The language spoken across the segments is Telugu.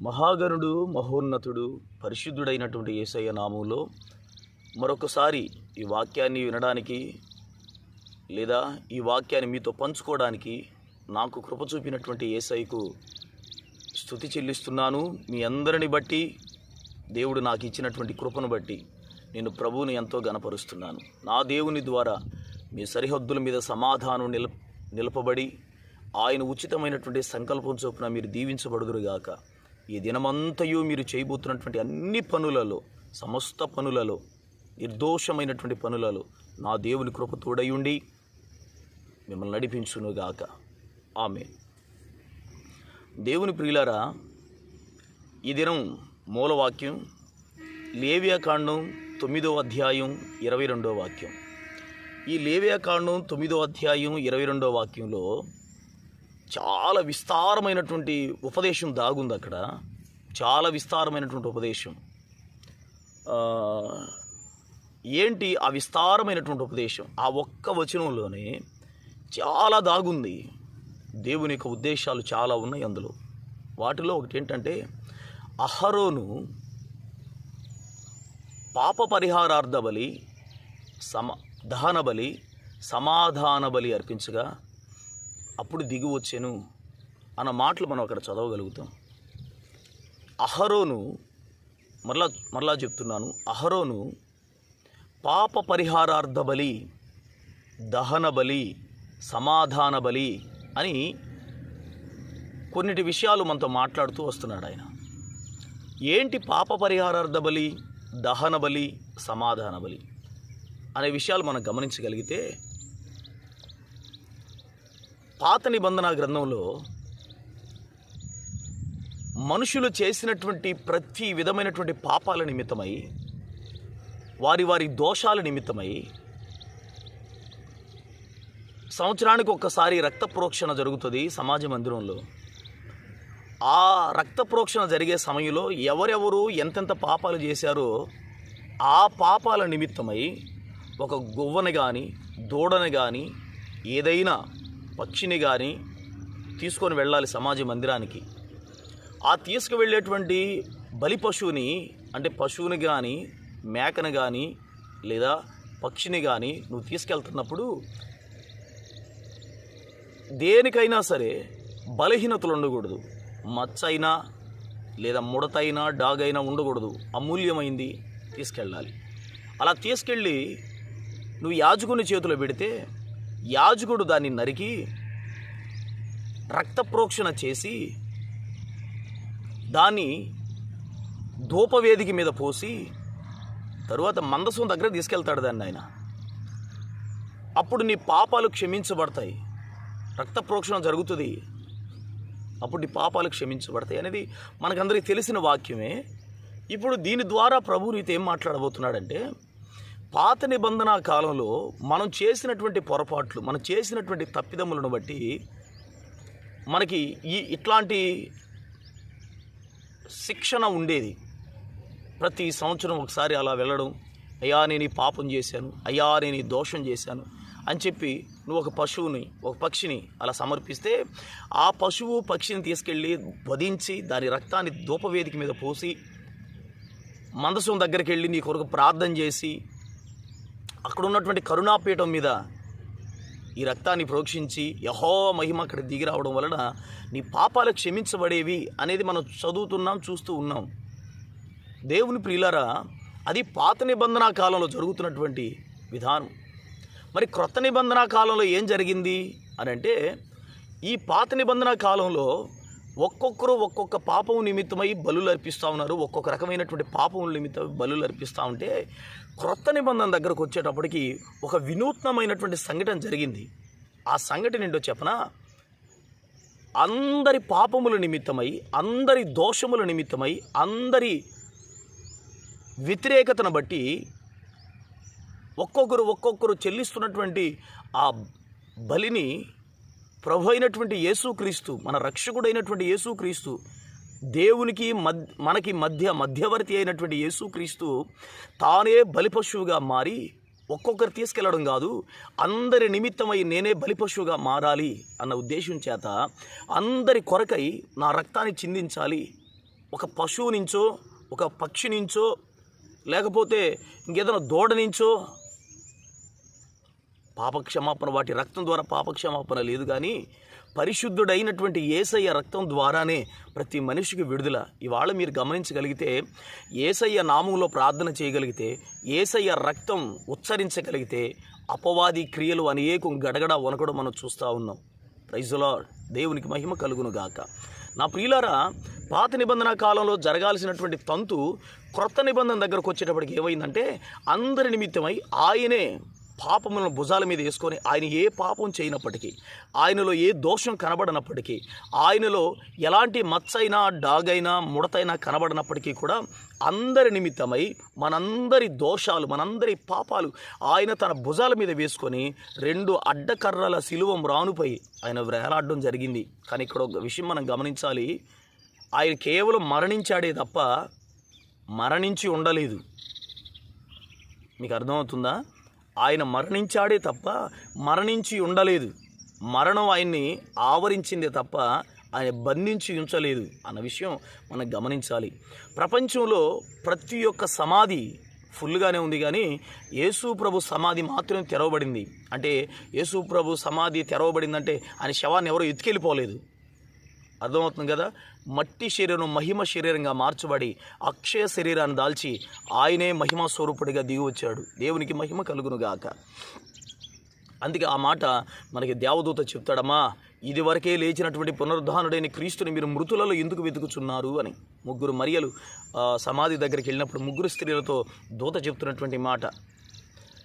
మహాగణుడు మహోన్నతుడు పరిశుద్ధుడైనటువంటి ఏసయ్య నామంలో మరొకసారి ఈ వాక్యాన్ని వినడానికి లేదా ఈ వాక్యాన్ని మీతో పంచుకోవడానికి నాకు కృప చూపినటువంటి ఏసైకు స్థుతి చెల్లిస్తున్నాను. మీ అందరిని బట్టి దేవుడు నాకు ఇచ్చినటువంటి కృపను బట్టి నేను ప్రభువుని ఎంతో గనపరుస్తున్నాను నా దేవుని ద్వారా మీ సరిహద్దుల మీద సమాధానం నిల నిలపబడి ఆయన ఉచితమైనటువంటి సంకల్పం చొప్పున మీరు దీవించబడుదురుగాక. ఈ దినమంతయు మీరు చేయబోతున్నటువంటి అన్ని పనులలో సమస్త పనులలో నిర్దోషమైనటువంటి పనులలో నా దేవుని కృప తోడయుండి మిమ్మల్ని నడిపించునుగాక. ఆమె దేవుని ప్రియులారా ఈ దినం మూలవాక్యం లేవ్యాకాండం తొమ్మిదో అధ్యాయం ఇరవై రెండో వాక్యం. ఈ లేవ్యాకాండం తొమ్మిదో అధ్యాయం ఇరవై రెండో వాక్యంలో చాలా విస్తారమైనటువంటి ఉపదేశం దాగుంది అక్కడ. చాలా విస్తారమైనటువంటి ఉపదేశం. ఏంటి ఆ విస్తారమైనటువంటి ఉపదేశం? ఆ ఒక్క వచనంలోనే చాలా దాగుంది. దేవుని యొక్క ఉద్దేశాలు చాలా ఉన్నాయి అందులో. వాటిలో ఒకటి ఏంటంటే అహరోను పాప పరిహారార్థ బలి సమ దహన బలి సమాధాన బలి అర్పించగా అప్పుడు దిగి వచ్చాను అన్న మాటలు మనం అక్కడ చదవగలుగుతాం. అహరోను మరలా మరలా చెప్తున్నాను. అహరోను పాప పరిహారార్థ బలి దహన బలి సమాధాన బలి అని కొన్నిటి విషయాలు మనతో మాట్లాడుతూ వస్తున్నాడు ఆయన. ఏంటి పాప పరిహారార్థ బలి దహన బలి సమాధాన బలి అనే విషయాలు మనం గమనించగలిగితే పాత నిబంధన గ్రంథంలో మనుషులు చేసినటువంటి ప్రతి విధమైనటువంటి పాపాల నిమిత్తమై వారి వారి దోషాల నిమిత్తమై సంవత్సరానికి ఒక్కసారి రక్త ప్రోక్షణ జరుగుతుంది సమాజ మందిరంలో. ఆ రక్త ప్రోక్షణ జరిగే సమయంలో ఎవరెవరు ఎంతెంత పాపాలు చేశారో ఆ పాపాల నిమిత్తమై ఒక గువ్వని కానీ దూడని కానీ ఏదైనా పక్షిని కానీ తీసుకొని వెళ్ళాలి సమాజ మందిరానికి. ఆ తీసుకువెళ్ళేటువంటి బలి పశువుని అంటే పశువుని కానీ మేకను కానీ లేదా పక్షిని కానీ నువ్వు తీసుకెళ్తున్నప్పుడు దేనికైనా సరే బలహీనతలు ఉండకూడదు. మచ్చ అయినా లేదా ముడతైనా డాగ్ అయినా ఉండకూడదు. అమూల్యమైంది తీసుకెళ్ళాలి. అలా తీసుకెళ్ళి నువ్వు యాజకుని చేతిలో పెడితే యాజకుడు దాన్ని నరికి రక్త ప్రోక్షణ చేసి దాన్ని ధూపవేదిక మీద పోసి తరువాత మందసం దగ్గర తీసుకెళ్తాడు దాన్ని ఆయన. అప్పుడు నీ పాపాలు క్షమించబడతాయి. రక్త ప్రోక్షణ జరుగుతుంది. అప్పుడు నీ పాపాలు క్షమించబడతాయి అనేది మనకందరికీ తెలిసిన వాక్యమే. ఇప్పుడు దీని ద్వారా ప్రభు నీతో ఏం మాట్లాడబోతున్నాడంటే పాత నిబంధన కాలంలో మనం చేసినటువంటి పొరపాట్లు మనం చేసినటువంటి తప్పిదములను బట్టి మనకి ఈ ఇట్లాంటి శిక్షణ ఉండేది. ప్రతి సంవత్సరం ఒకసారి అలా వెళ్ళడం అయ్యా నేను ఈ పాపం చేశాను అయ్యా నేను ఈ దోషం చేశాను అని చెప్పి నువ్వు ఒక పశువుని ఒక పక్షిని అలా సమర్పిస్తే ఆ పశువు పక్షిని తీసుకెళ్ళి వధించి దాని రక్తాన్ని ధూపవేదిక మీద పోసి మందసం దగ్గరికి వెళ్ళి నీ కొరకు ప్రార్థన చేసి అక్కడ ఉన్నటువంటి కరుణాపీఠం మీద ఈ రక్తాన్ని ప్రోక్షించి యహో మహిమ అక్కడ దిగి రావడం వలన నీ పాపాలు క్షమించబడేవి అనేది మనం చదువుతున్నాం చూస్తూ ఉన్నాం. దేవుని ప్రియులారా అది పాత నిబంధన కాలంలో జరుగుతున్నటువంటి విధానం. మరి క్రొత్త నిబంధన కాలంలో ఏం జరిగింది అని అంటే ఈ పాత నిబంధన కాలంలో ఒక్కొక్కరు ఒక్కొక్క పాపం నిమిత్తమై బలులు అర్పిస్తూ ఉన్నారు. ఒక్కొక్క రకమైనటువంటి పాపం నిమిత్తం బలులు అర్పిస్తూ ఉంటే క్రొత్త నిబంధన దగ్గరకు వచ్చేటప్పటికి ఒక వినూత్నమైనటువంటి సంఘటన జరిగింది. ఆ సంఘటన ఏంటో చెప్పనా? అందరి పాపముల నిమిత్తమై అందరి దోషముల నిమిత్తమై అందరి వ్యతిరేకతను బట్టి ఒక్కొక్కరు ఒక్కొక్కరు చెల్లిస్తున్నటువంటి ఆ బలిని ప్రభు అయినటువంటి యేసుక్రీస్తు మన రక్షకుడైనటువంటి యేసుక్రీస్తు దేవునికి మద్ మనకి మధ్య మధ్యవర్తి అయినటువంటి యేసుక్రీస్తు తానే బలిపశువుగా మారి ఒక్కొక్కరు తీసుకెళ్ళడం కాదు అందరి నిమిత్తమై నేనే బలిపశువుగా మారాలి అన్న ఉద్దేశం చేత అందరి కొరకై నా రక్తాన్ని చిందించాలి. ఒక పశువు నుంచో ఒక పక్షి నుంచో లేకపోతే ఇంకేదైనా దూడ నుంచో పాపక్షమాపణ వాటి రక్తం ద్వారా పాపక్షమాపణ లేదు కానీ పరిశుద్ధుడైనటువంటి ఏసయ్య రక్తం ద్వారానే ప్రతి మనిషికి విడుదల. ఇవాళ మీరు గమనించగలిగితే ఏసయ్య నామంలో ప్రార్థన చేయగలిగితే ఏసయ్య రక్తం ఉచ్చరించగలిగితే అపవాది క్రియలు అనేకం గడగడ వనకడం మనం చూస్తూ ఉన్నాం. ప్రైజులా దేవునికి మహిమ కలుగును గాక. నా ప్రియులారా పాత నిబంధన కాలంలో జరగాల్సినటువంటి తంతు క్రొత్త నిబంధన దగ్గరకు వచ్చేటప్పటికి ఏమైందంటే అందరి నిమిత్తమై ఆయనే పాపములను భుజాల మీద వేసుకొని ఆయన ఏ పాపం చేయనప్పటికీ ఆయనలో ఏ దోషం కనబడనప్పటికీ ఆయనలో ఎలాంటి మచ్చైనా డాగైనా ముడతైనా కనబడనప్పటికీ కూడా అందరి నిమిత్తమై మనందరి దోషాలు మనందరి పాపాలు ఆయన తన భుజాల మీద వేసుకొని రెండు అడ్డకర్రల శిలువం రానుపై ఆయన వేలాడడం జరిగింది. కానీ ఇక్కడ ఒక విషయం మనం గమనించాలి. ఆయన కేవలం మరణించాడే తప్ప మరణించి ఉండలేదు. మీకు అర్థమవుతుందా? ఆయన మరణించాడే తప్ప మరణించి ఉండలేదు. మరణం ఆయన్ని ఆవరించిందే తప్ప ఆయన బంధించి ఉంచలేదు అన్న విషయం మనం గమనించాలి. ప్రపంచంలో ప్రతి ఒక్క సమాధి ఫుల్గానే ఉంది కానీ యేసు ప్రభు సమాధి మాత్రమే తెరవబడింది. అంటే యేసు ప్రభు సమాధి తెరవబడిందంటే ఆయన శవాన్ని ఎవరో ఎత్తుకెళ్ళిపోలేదు. అర్థమవుతుంది కదా? మట్టి శరీరం మహిమ శరీరంగా మార్చబడి అక్షయ శరీరాన్ని దాల్చి ఆయనే మహిమ స్వరూపుడిగా దిగి వచ్చాడు. దేవునికి మహిమ కలుగును గాక. అందుకే ఆ మాట మనకి దేవదూత చెప్తాడమ్మా ఇదివరకే లేచినటువంటి పునరుద్ధానుడైన క్రీస్తుని మీరు మృతులలో ఎందుకు వెతుకుచున్నారు అని. ముగ్గురు మరియలు సమాధి దగ్గరికి వెళ్ళినప్పుడు ముగ్గురు స్త్రీలతో దూత చెప్తున్నటువంటి మాట.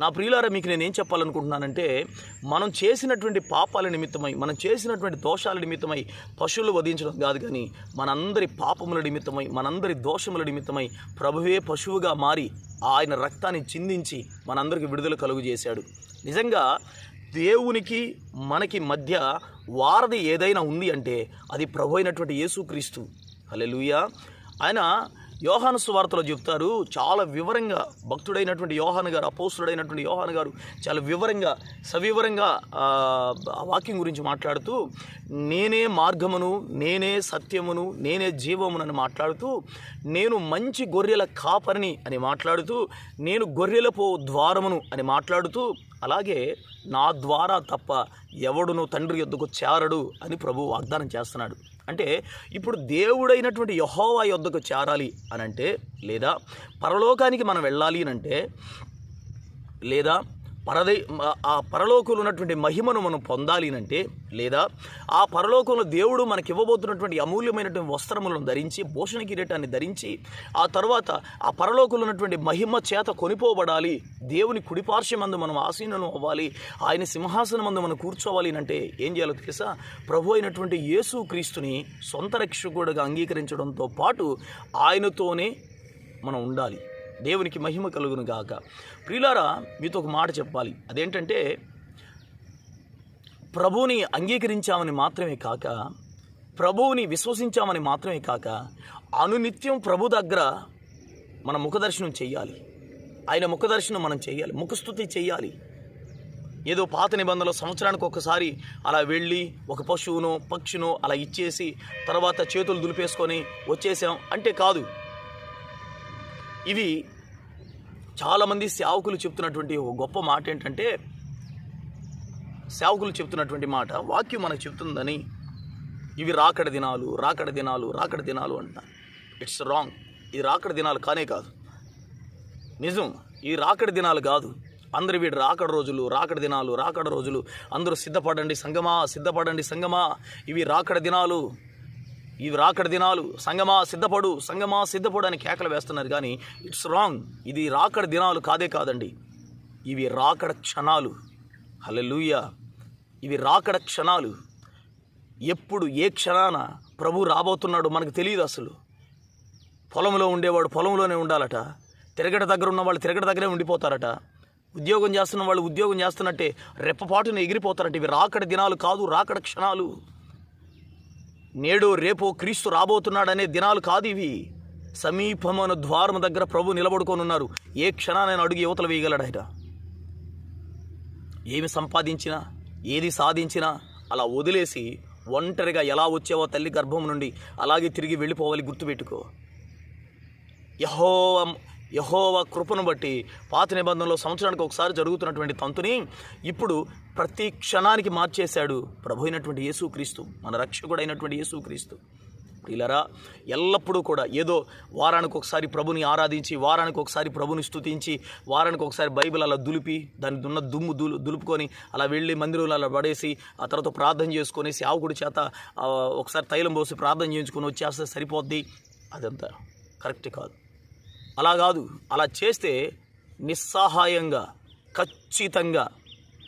నా ప్రియులారా మీకు నేను ఏం చెప్పాలనుకుంటున్నానంటే మనం చేసినటువంటి పాపాల నిమిత్తమై మనం చేసినటువంటి దోషాల నిమిత్తమై పశువులు వధించడం కాదు కానీ మనందరి పాపముల నిమిత్తమై మనందరి దోషముల నిమిత్తమై ప్రభువే పశువుగా మారి ఆయన రక్తాన్ని చిందించి మనందరికి విడుదల కలుగు చేశాడు. నిజంగా దేవునికి మనకి మధ్య వారధి ఏదైనా ఉంది అంటే అది ప్రభు అయినటువంటి యేసుక్రీస్తు. హల్లెలూయా. ఆయన యోహాను సువార్తలో చెప్తారు చాలా వివరంగా భక్తుడైనటువంటి యోహాను గారు అపోస్తుడైనటువంటి యోహాను గారు చాలా వివరంగా సవివరంగా ఆ వాక్యం గురించి మాట్లాడుతూ నేనే మార్గమును నేనే సత్యమును నేనే జీవమును అని మాట్లాడుతూ నేను మంచి గొర్రెల కాపరిని అని మాట్లాడుతూ నేను గొర్రెలపో ద్వారమును అని మాట్లాడుతూ అలాగే నా ద్వారా తప్ప ఎవడును తండ్రి యొద్దకు చేరడు అని ప్రభు వాగ్దానం చేస్తున్నాడు. అంటే ఇప్పుడు దేవుడైనటువంటి యహోవా యొద్దకు చేరాలి అని అంటే లేదా పరలోకానికి మనం వెళ్ళాలి అని అంటే లేదా పరదై ఆ పరలోకంలో ఉన్నటువంటి మహిమను మనం పొందాలి అంటే లేదా ఆ పరలోకంలో దేవుడు మనకి ఇవ్వబోతున్నటువంటి అమూల్యమైనటువంటి వస్త్రములను ధరించి భూషణ కిరీటాన్ని ధరించి ఆ తర్వాత ఆ పరలోకంలో ఉన్నటువంటి మహిమ చేత కొనిపోబడాలి. దేవుని కుడిపార్శ్వమందు మనం ఆసీనం అవ్వాలి. ఆయన సింహాసనం మందు మనం కూర్చోవాలి అంటే ఏం చేయాలో తెలుసా? ప్రభు అయినటువంటి యేసు క్రీస్తుని సొంత రక్షకుడుగా అంగీకరించడంతో పాటు ఆయనతోనే మనం ఉండాలి. దేవునికి మహిమ కలుగును గాక. ప్రియులారా మీతో ఒక మాట చెప్పాలి. అదేంటంటే ప్రభువుని అంగీకరించామని మాత్రమే కాక ప్రభువుని విశ్వసించామని మాత్రమే కాక అనునిత్యం ప్రభు దగ్గర మన ముఖదర్శనం చేయాలి. ఆయన ముఖదర్శనం మనం చేయాలి. ముఖస్థుతి చేయాలి. ఏదో పాత నిబంధనలో సంవత్సరానికి ఒకసారి అలా వెళ్ళి ఒక పశువునో పక్షినో అలా ఇచ్చేసి తర్వాత చేతులు దులిపేసుకొని వచ్చేసాం. అంటే కాదు. ఇవి చాలామంది సేవకులు చెప్తున్నటువంటి ఒక గొప్ప మాట ఏంటంటే సేవకులు చెప్తున్నటువంటి మాట వాక్యం మనకు చెప్తుందని ఇవి రాకడ దినాలు రాకడ దినాలు రాకడ దినాలు అంటున్నారు ఇట్స్ రాంగ్ ఇది రాకడ దినాలు కానే కాదు. నిజం. ఈ రాకడ దినాలు కాదు. అందరు వీడు రాకడ రోజులు రాకడ దినాలు రాకడ రోజులు. అందరూ సిద్ధపడండి సంగమా సిద్ధపడండి సంగమా. ఇవి రాకడ దినాలు. ఇవి రాకడ దినాలు. సంగమా సిద్ధపడు సంగమా సిద్ధపడు అని కేకలు వేస్తున్నారు కానీ ఇట్స్ రాంగ్. ఇది రాకడ దినాలు కాదే కాదండి. ఇవి రాకడ క్షణాలు. హల్లెలూయా. ఇవి రాకడ క్షణాలు. ఎప్పుడు ఏ క్షణాన ప్రభు రాబోతున్నాడో మనకు తెలియదు అసలు. పొలంలో ఉండేవాడు పొలంలోనే ఉండాలట. తిరగట దగ్గర ఉన్న వాళ్ళు తిరగట దగ్గరే ఉండిపోతారట. ఉద్యోగం చేస్తున్న వాళ్ళు ఉద్యోగం చేస్తున్నట్టే రెప్పపాటున ఎగిరిపోతారట. ఇవి రాకడ దినాలు కాదు రాకడ క్షణాలు. నేడు రేపు క్రీస్తు రాబోతున్నాడనే దినాలు కాదు ఇవి. సమీపమైన ద్వారం దగ్గర ప్రభు నిలబడుకొనున్నారు. ఏ క్షణానైనా అడుగు యువతలు వేయగలడు ఆయన ఏమి సంపాదించినా ఏది సాధించినా అలా వదిలేసి ఒంటరిగా ఎలా వచ్చావో తల్లి గర్భం నుండి అలాగే తిరిగి వెళ్ళిపోవాలి గుర్తుపెట్టుకో. యహో యహోవ కృపను బట్టి పాత నిబంధనలో సంవత్సరానికి ఒకసారి జరుగుతున్నటువంటి తంతుని ఇప్పుడు ప్రతి క్షణానికి మార్చేశాడు ప్రభు అయినటువంటి యేసుక్రీస్తు మన రక్షకుడైనటువంటి యేసుక్రీస్తు ప్రియులరా ఎల్లప్పుడూ కూడా ఏదో వారానికి ఒకసారి ప్రభుని ఆరాధించి వారానికి ఒకసారి ప్రభుని స్తుతించి వారానికి ఒకసారి బైబిల్ అలా దులిపి దాని ఉన్న దుమ్ము దులు దులుపుకొని అలా వెళ్ళి మందిరంలో అలా పడేసి ఆ తర్వాత ప్రార్థన చేసుకొని సేవకుడి చేత ఒకసారి తైలం పోసి ప్రార్థన చేయించుకొని వచ్చేస్తే సరిపోద్ది? అదంతా కరెక్ట్ కాదు. అలా కాదు అలా చేస్తే నిస్సహాయంగా ఖచ్చితంగా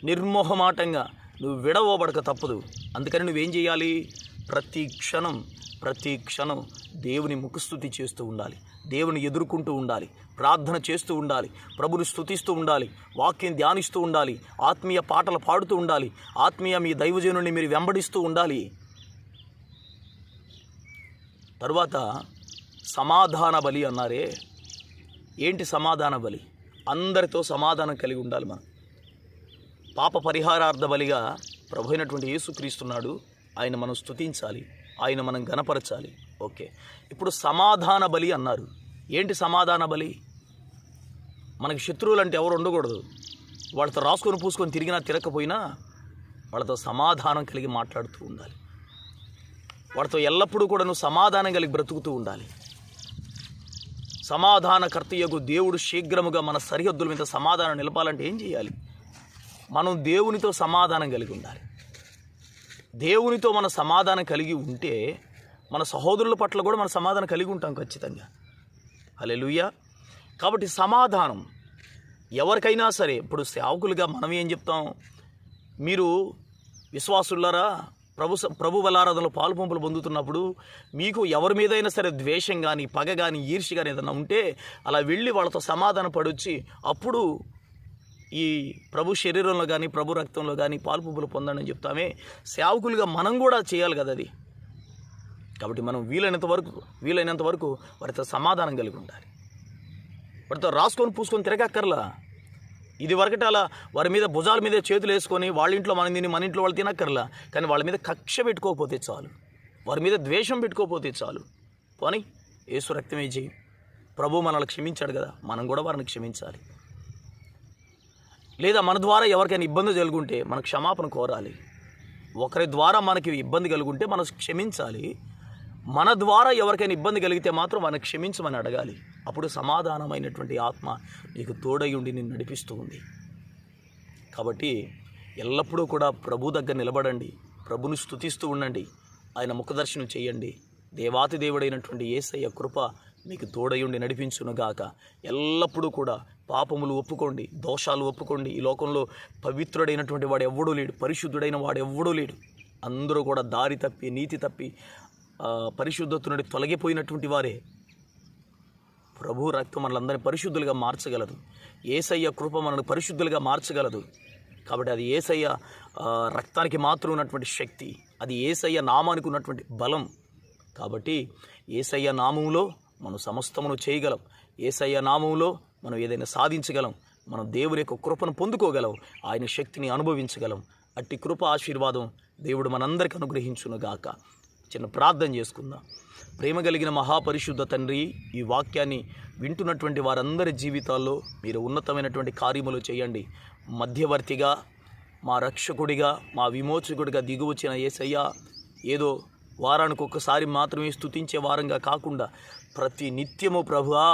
నిర్మోహమాటంగా నువ్వు విడవబడక తప్పదు. అందుకని నువ్వేం చేయాలి? ప్రతి క్షణం ప్రతి క్షణం దేవుని ముఖస్థుతి చేస్తూ ఉండాలి. దేవుని ఎదుర్కొంటూ ఉండాలి. ప్రార్థన చేస్తూ ఉండాలి. ప్రభుని స్తుతిస్తూ ఉండాలి. వాక్యం ధ్యానిస్తూ ఉండాలి. ఆత్మీయ పాటలు పాడుతూ ఉండాలి. ఆత్మీయ మీ దైవజనుని మీరు వెంబడిస్తూ ఉండాలి. తరువాత సమాధాన బలి అన్నారే ఏంటి సమాధాన బలి? అందరితో సమాధానం కలిగి ఉండాలి మనం. పాప పరిహారార్థ బలిగా ప్రభు అయినటువంటి యేసుక్రీస్తున్నాడు ఆయన మనం స్తుతించాలి ఆయన మనం గనపరచాలి ఓకే. ఇప్పుడు సమాధాన బలి అన్నారు. ఏంటి సమాధాన బలి? మనకి శత్రువులు అంటే ఎవరు ఉండకూడదు. వాళ్ళతో రాసుకొని పూసుకొని తిరిగినా తిరగకపోయినా వాళ్ళతో సమాధానం కలిగి మాట్లాడుతూ ఉండాలి. వాడితో ఎల్లప్పుడూ కూడా నువ్వు సమాధానం కలిగి బ్రతుకుతూ ఉండాలి. సమాధానకర్తయ్యకు దేవుడు శీఘ్రముగా మన సరిహద్దుల మీద సమాధానం నిలపాలంటే ఏం చేయాలి? మనం దేవునితో సమాధానం కలిగి ఉండాలి. దేవునితో మన సమాధానం కలిగి ఉంటే మన సహోదరుల పట్ల కూడా మన సమాధానం కలిగి ఉంటాం ఖచ్చితంగా. హల్లెలూయా. కాబట్టి సమాధానం ఎవరికైనా సరే ఇప్పుడు సేవకులుగా మనం ఏం చెప్తాం? మీరు విశ్వాసులారా ప్రభు ప్రభు బలారాధనలో పాలు పంపులు పొందుతున్నప్పుడు మీకు ఎవరి మీదైనా సరే ద్వేషం కానీ పగ కానీ ఈర్షి కానీ ఏదైనా ఉంటే అలా వెళ్ళి వాళ్ళతో సమాధాన పడొచ్చి అప్పుడు ఈ ప్రభు శరీరంలో కానీ ప్రభు రక్తంలో కానీ పాలు పంపులు పొందండి అని చెప్తామే. సేవకులుగా మనం కూడా చేయాలి కదా అది. కాబట్టి మనం వీలైనంత వరకు వీలైనంత వరకు వారితో సమాధానం కలిగి ఉండాలి. వారితో రాసుకొని పూసుకొని తిరగక్కర్లా. ఇది వరకటి అలా వారి మీద భుజాల మీద చేతులు వేసుకొని వాళ్ళ ఇంట్లో మనం తిని మన ఇంట్లో వాళ్ళు తినక్కర్లా. కానీ వాళ్ళ మీద కక్ష పెట్టుకోకపోతే చాలు. వారి మీద ద్వేషం పెట్టుకోకపోతే చాలు. పోనీ ఏసు రక్తమే చేయి ప్రభు మనల్ని క్షమించాడు కదా మనం కూడా వారిని క్షమించాలి. లేదా మన ద్వారా ఎవరికైనా ఇబ్బంది కలుగుంటే మన క్షమాపణ కోరాలి. ఒకరి ద్వారా మనకి ఇబ్బంది కలుగుంటే మనం క్షమించాలి. మన ద్వారా ఎవరికైనా ఇబ్బంది కలిగితే మాత్రం మనం క్షమించమని అడగాలి. అప్పుడు సమాధానమైనటువంటి ఆత్మ నీకు తోడై ఉండి నిన్ను నడిపిస్తూ ఉంది. కాబట్టి ఎల్లప్పుడూ కూడా ప్రభు దగ్గర నిలబడండి. ప్రభుని స్తుతిస్తూ ఉండండి. ఆయన ముఖదర్శనం చేయండి. దేవాతి దేవుడైనటువంటి ఏసయ్య కృప మీకు తోడయుండి నడిపించునుగాక ఎల్లప్పుడూ కూడా పాపములు ఒప్పుకోండి. దోషాలు ఒప్పుకోండి. ఈ లోకంలో పవిత్రుడైనటువంటి వాడు ఎవ్వడూ లేడు. పరిశుద్ధుడైన వాడు ఎవ్వడూ లేడు. అందరూ కూడా దారి తప్పి నీతి తప్పి పరిశుద్ధతు పరిశుద్ధత నుండి తొలగిపోయినటువంటి వారే. ప్రభు రక్తం మనలందరినీ పరిశుద్ధులుగా మార్చగలదు. ఏసయ్య కృప మనల్ని పరిశుద్ధులుగా మార్చగలదు. కాబట్టి అది ఏసయ్య రక్తానికి మాత్రం ఉన్నటువంటి శక్తి అది ఏసయ్య నామానికి ఉన్నటువంటి బలం. కాబట్టి ఏసయ్య నామంలో మనం సమస్తమును చేయగలం. ఏసయ్య నామంలో మనం ఏదైనా సాధించగలం. మనం దేవుని యొక్క కృపను పొందుకోగలం. ఆయన శక్తిని అనుభవించగలం. అట్టి కృప ఆశీర్వాదం దేవుడు మనందరికి అనుగ్రహించునుగాక. చిన్న ప్రార్థన చేసుకుందాం. ప్రేమ కలిగిన మహాపరిశుద్ధ తండ్రి ఈ వాక్యాన్ని వింటున్నటువంటి వారందరి జీవితాల్లో మీరు ఉన్నతమైనటువంటి కార్యములు చేయండి. మధ్యవర్తిగా మా రక్షకుడిగా మా విమోచకుడిగా దిగువచ్చిన ఏసయ్య ఏదో వారానికి ఒక్కసారి మాత్రమే స్తుతించే వారంగా కాకుండా ప్రతి నిత్యము ప్రభువా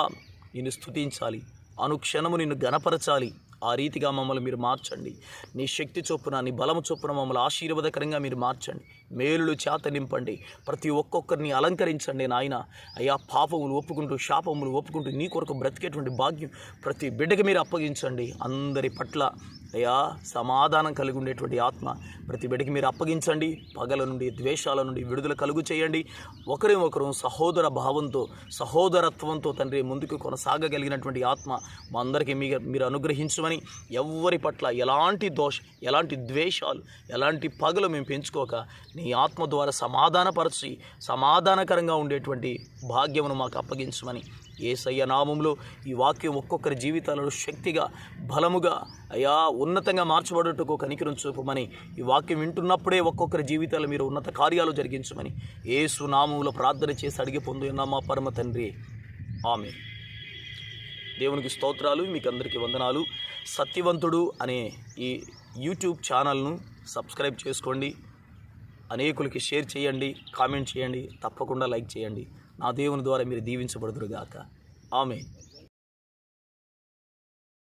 నిన్ను స్థుతించాలి అనుక్షణము నిన్ను గణపరచాలి ఆ రీతిగా మమ్మల్ని మీరు మార్చండి. నీ శక్తి చొప్పున నీ బలము చొప్పున మమ్మల్ని ఆశీర్వాదకరంగా మీరు మార్చండి. మేలులు చేత నింపండి. ప్రతి ఒక్కొక్కరిని అలంకరించండి నాయన. అయ్యా పాపములు ఒప్పుకుంటూ శాపములు ఒప్పుకుంటూ నీ కొరకు బ్రతికేటువంటి భాగ్యం ప్రతి బిడ్డకి మీరు అప్పగించండి. అందరి పట్ల అయ్యా సమాధానం కలిగి ఉండేటువంటి ఆత్మ ప్రతి బిడ్డకి మీరు అప్పగించండి. పగల నుండి ద్వేషాల నుండి విడుదల కలుగు చేయండి. ఒకరి ఒకరు సహోదర భావంతో సహోదరత్వంతో తండ్రి ముందుకు కొనసాగగలిగినటువంటి ఆత్మ మా అందరికీ మీ మీరు అనుగ్రహించమని ఎవ్వరి పట్ల ఎలాంటి దోష ఎలాంటి ద్వేషాలు ఎలాంటి పగలు మేము పెంచుకోక నీ ఆత్మ ద్వారా సమాధానపరచి సమాధానకరంగా ఉండేటువంటి భాగ్యమును మాకు అప్పగించమని ఏసయ్య నామంలో ఈ వాక్యం ఒక్కొక్కరి జీవితాలలో శక్తిగా బలముగా అయా ఉన్నతంగా మార్చబడుటకు కనికరం చూపమని ఈ వాక్యం వింటున్నప్పుడే ఒక్కొక్కరి జీవితాలు మీరు ఉన్నత కార్యాలు జరిగించమని ఏసు నామంలో ప్రార్థన చేసి అడిగి పొందు పరమ తండ్రి. ఆమె దేవునికి స్తోత్రాలు మీకు అందరికీ వందనాలు. సత్యవంతుడు అనే ఈ యూట్యూబ్ ఛానల్ను సబ్స్క్రైబ్ చేసుకోండి. అనేకులకి షేర్ చేయండి కామెంట్ చేయండి తప్పకుండా లైక్ చేయండి. నా దేవుని ద్వారా మీరు దీవించబడుదురుగాక. ఆమె